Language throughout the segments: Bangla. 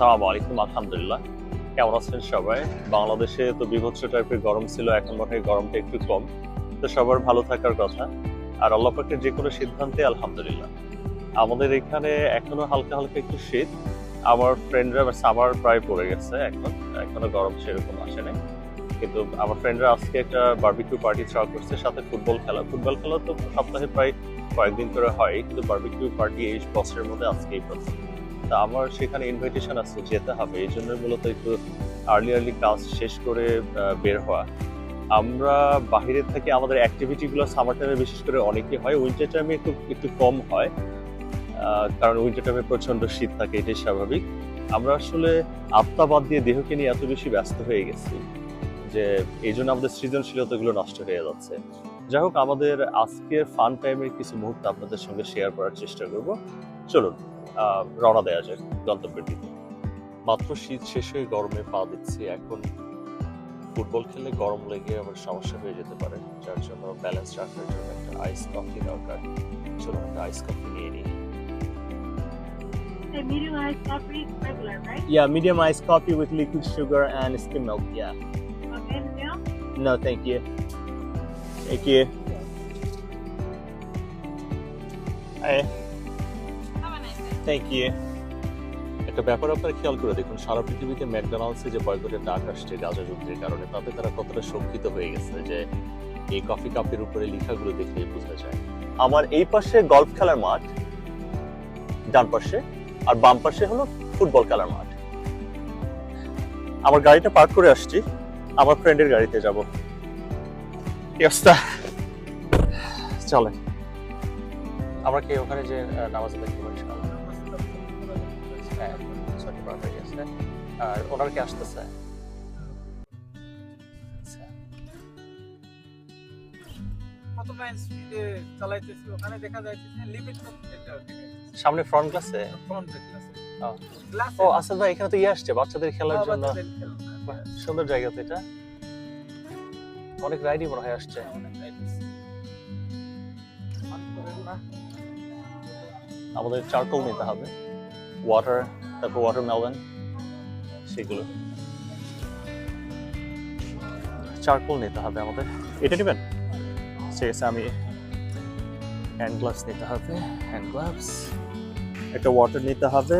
আসসালামু আলাইকুম, আলহামদুলিল্লাহ। কেমন আছেন সবাই? বাংলাদেশে তো বিভৎস টাইপের গরম ছিল, এখন মনে হয় গরমটা একটু কম। তো সবার ভালো থাকার কথা। আর আল্লাহ পাকের যে কোনো সিদ্ধান্তে আলহামদুলিল্লাহ। আমাদের এখানে এখনও হালকা হালকা একটু শীত। আমার ফ্রেন্ডরা সামার প্রায় পড়ে গেছে এখন। এখনও গরম সেরকম আসে নাই। কিন্তু আমার ফ্রেন্ডরা আজকে একটা বার্বিকিউ পার্টি থ্রো করছে, সাথে ফুটবল খেলা। ফুটবল খেলা তো সপ্তাহে প্রায় কয়েকদিন করে হয়, কিন্তু বার্বিকিউ পার্টি এই বছরের মধ্যে আজকেই প্রথম তা আমার সেখানে ইনভাইটেশন আছে যেতে হবে, এই জন্য মূলত একটু আর্লি আর্লি কাজ শেষ করে বের হওয়া। আমরা বাহিরের থেকে আমাদের অ্যাক্টিভিটিগুলো সামার টাইমে বিশেষ করে অনেকই হয় উইন্টার টাইমে একটু একটু কম হয় কারণ উইন্টার টাইমে প্রচণ্ড শীত থাকে, এটাই স্বাভাবিক। আমরা আসলে আত্মাবাদ দিয়ে দেহকে নিয়ে এত বেশি ব্যস্ত হয়ে গেছি যে এই জন্য আমাদের সৃজনশীলতাগুলো নষ্ট হয়ে যাচ্ছে। যাই হোক, আমাদের আজকের ফান টাইমের কিছু মুহূর্ত আপনাদের সঙ্গে শেয়ার করার চেষ্টা করব। চলুন রওনা দেওয়া যায় গন্তব্যের দিকে। মাত্র শীত শেষ হয়ে গরমে পা দিচ্ছি এখন। ফুটবল খেলে গরম লেগে আবার সমস্যা হয়ে যেতে পারে যার জন্য ব্যালেন্স রাখার জন্য একটা আইস কফি দরকার। চলুন একটা আইস কফি নিয়ে নিই। Yeah, medium iced coffee with liquid sugar and skim milk. Yeah. Okay, no, thank Thank you. একটা ব্যাপার আপনারা খেয়াল করে দেখুন সারা পৃথিবীতে ম্যাকডোনাল্ডসে যে বয়কটের ডাক আসছে গাঁজা যুদ্ধের কারণে তাতে তারা কতটা শঙ্কিত হয়ে গেছে যে এই কফি কাপের উপরে লেখাগুলো দেখলেই বোঝা যায়। আমার এই পাশে গলফ খেলার মাঠ ডান পাশে আর বাম পাশে হলো ফুটবল খেলার মাঠ। আমার গাড়িটা পার্ক করে আসছি আমার ফ্রেন্ডের গাড়িতে যাব। চলে আমরা কি ওখানে যে নামাজ করব ইনশাআল্লাহ? হ্যাঁ ছয়টা পার হয়ে গেছে আর ওনার কি আসতেছে? আচ্ছা। কতটা স্পিডে চালাইতেছি ওখানে দেখা যাচ্ছে লিমিট সামনে ফ্রন্ট গ্লাসে ফ্রন্ট ও। আসাদ ভাই এখানে তো ইয়ে আসছে বাচ্চাদের খেলার জন্য। সুন্দর জায়গা তো এটা। অনেক রাইডই মনে হয় আসছে। আমাদের চারকোল নিতে হবে। ওয়াটার তারপর ওয়াটার মেলন সেগুলো। চারকোল নিতে হবে আমাদের। এটা নেবেন? ঠিক আছে আমি হ্যান্ড গ্লাভস নিতে হবে হ্যান্ড গ্লাভস একটা ওয়াটার নিতে হবে।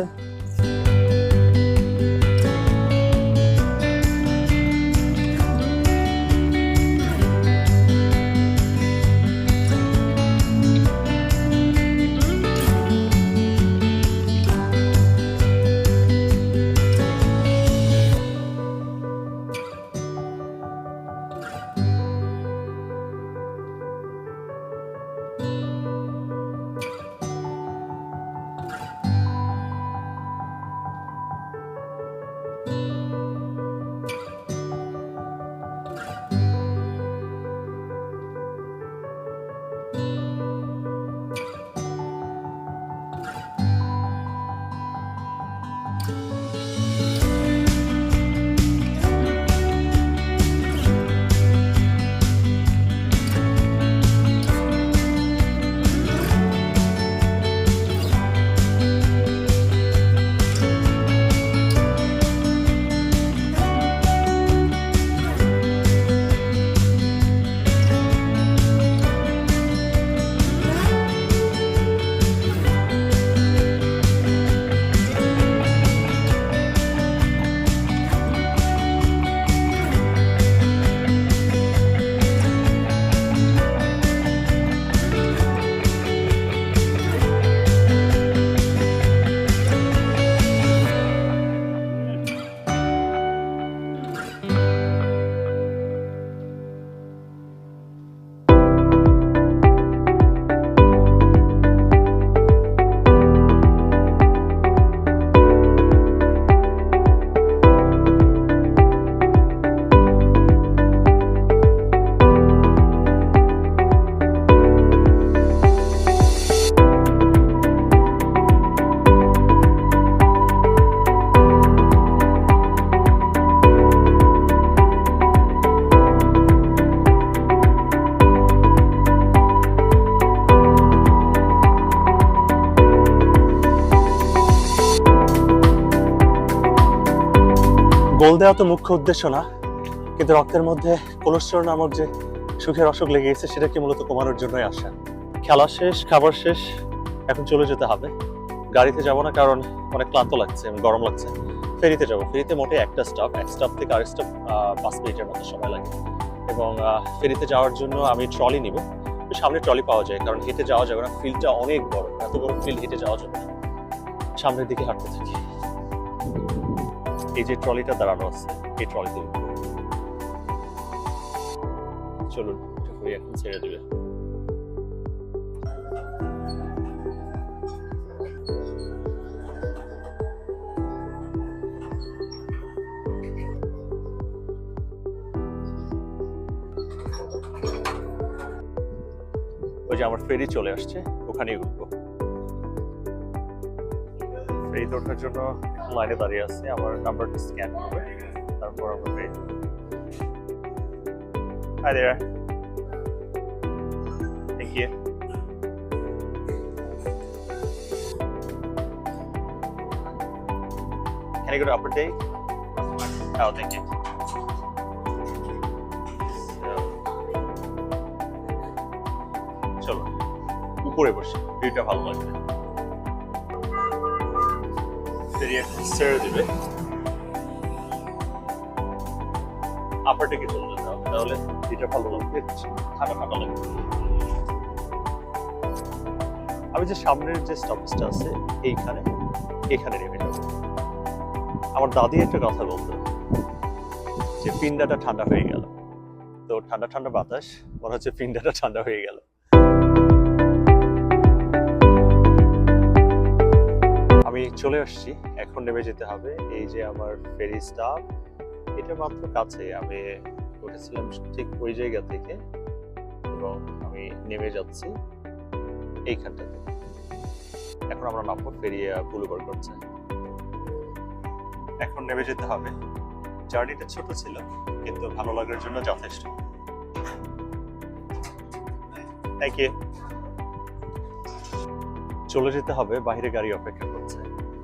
গোল দেওয়া তো মুখ্য উদ্দেশ্য না, কিন্তু রক্তের মধ্যে কোলেস্টেরল নামক যে সুখের অসুখ লেগে গেছে, সেটাকে মূলত কমানোর জন্যই আসা। খেলা শেষ, খাবার শেষ, এখন চলে যেতে হবে। গাড়িতে যাব না কারণ অনেক ক্লান্ত লাগছে, গরম লাগছে। ফেরিতে যাব। ফেরিতে মোটে একটা স্টপ এক স্টপ থেকে আরেক স্টপ পাঁচ মিনিটের মতো সময় লাগে। এবং ফেরিতে যাওয়ার জন্য আমি ট্রলি নিব। সামনে ট্রলি পাওয়া যায়, কারণ হেঁটে যাওয়া যাবে না। ফিল্ডটা অনেক বড়, এত বড় ফিল্ড হেঁটে যাওয়া যাবে না। সামনের দিকে হাঁটতে থাকি। এই যে ট্রলিটা দাঁড়ানো আছে, এই ট্রলিতে। চলুন এখন ছেড়ে দেবে ওই যে আমার ফেরি চলে আসছে, ওখানেই উঠবো ফেরিতে ওঠার জন্য লাইনে দাঁড়িয়ে আছে আমার নাম্বারটা স্ক্যান করবে তারপর আমরা. Thank you. Can I go to upper day? Oh, thank you. চলো উপরে বসি ভিউটা ভালো লাগবে তাহলে ভালো লাগবে। লাগবে। আমি যে সামনের যে স্টপেজটা আছে, এইখানে, এখানে নেমে যাব। আমার দাদি একটা কথা বলতো যে পিন্ডাটা ঠান্ডা হয়ে গেল। তো ঠান্ডা ঠান্ডা বাতাস, মনে হচ্ছে পিন্ডাটা ঠান্ডা হয়ে গেল। চলে আসছি। এখন নেমে যেতে হবে। এই যে আমার ফেরি স্টাফ এটা মাত্র কাছে। আমি উঠেছিলাম ঠিক ওই জায়গা থেকে এবং আমি নেমে যাচ্ছি এইখানটাতে। এখন আমরা নামবো ফেরি পুলুবার করছে এখন নেমে যেতে হবে। জার্নিটা ছোট ছিল, কিন্তু ভালো লাগার জন্য যথেষ্ট। চলে যেতে হবে বাইরে গাড়ি অপেক্ষা করছে।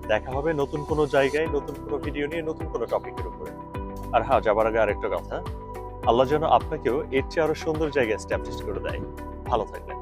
দেখা হবে নতুন কোনো জায়গায়, নতুন কোনো ভিডিও নিয়ে, নতুন কোনো টপিকের উপরে। আর হ্যাঁ যাবার আগে আরেকটা কথা। আল্লাহ যেন আপনাকেও এর চেয়ে আরও সুন্দর জায়গায় স্ট্যাবলিশ করে দেয়। ভালো থাকবেন।